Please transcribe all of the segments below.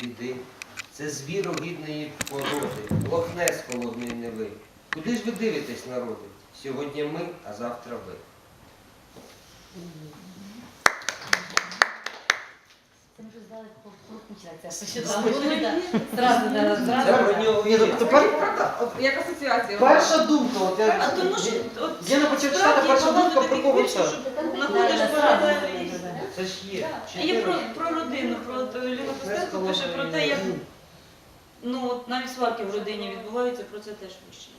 біди. Це звір огідної породи, лохне з холодної неви. Куди ж ви дивитесь, народи? Сьогодні ми, а завтра ви. От як асоціація. перша думка, от я, не почав читати перша думка про кого це. Це ж є. А є про, про родину, про Ліна Костенко пише про те, як ну, от навіть сварки в родині відбуваються, про це теж вище.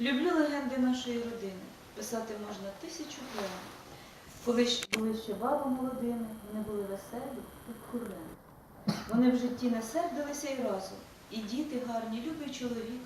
Люблю легенди нашої родини. Писати можна тисячу поем. Коли ще були ще баба молодими, вони були веселі, як курени. Вони в житті не сердилися і разом. І діти гарні, любий чоловік.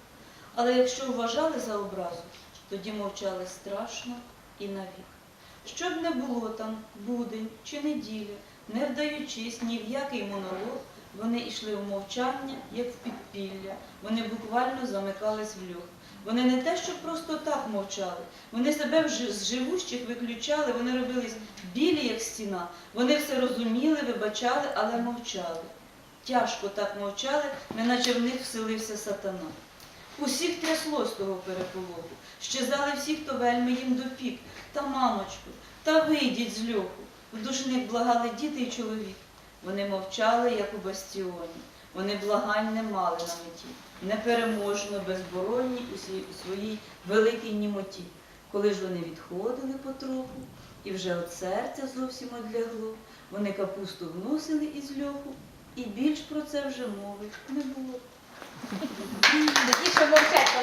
Але якщо вважали за образу, тоді мовчали страшно і навік. Щоб не було там будень чи неділя, не вдаючись ні в який монолог, вони йшли в мовчання, як в підпілля. Вони буквально замикались в льох. Вони не те, що просто так мовчали, вони себе вжи- з живущих виключали, вони робились білі, як стіна. Вони все розуміли, вибачали, але мовчали. Тяжко так мовчали, неначе в них вселився сатана. Усіх трясло з того переполоху, щезали всі, хто вельми їм допік. Та мамочку, та вийдіть з льоху. В душник благали діти і чоловік. Вони мовчали, як у бастіоні. Вони благань не мали на меті, непереможно, безборонні у своїй великій німоті. Коли ж вони відходили потроху, і вже от серця зовсім одлягло, вони капусту вносили із льоху, і більш про це вже мови не було. Такі, що мовчать.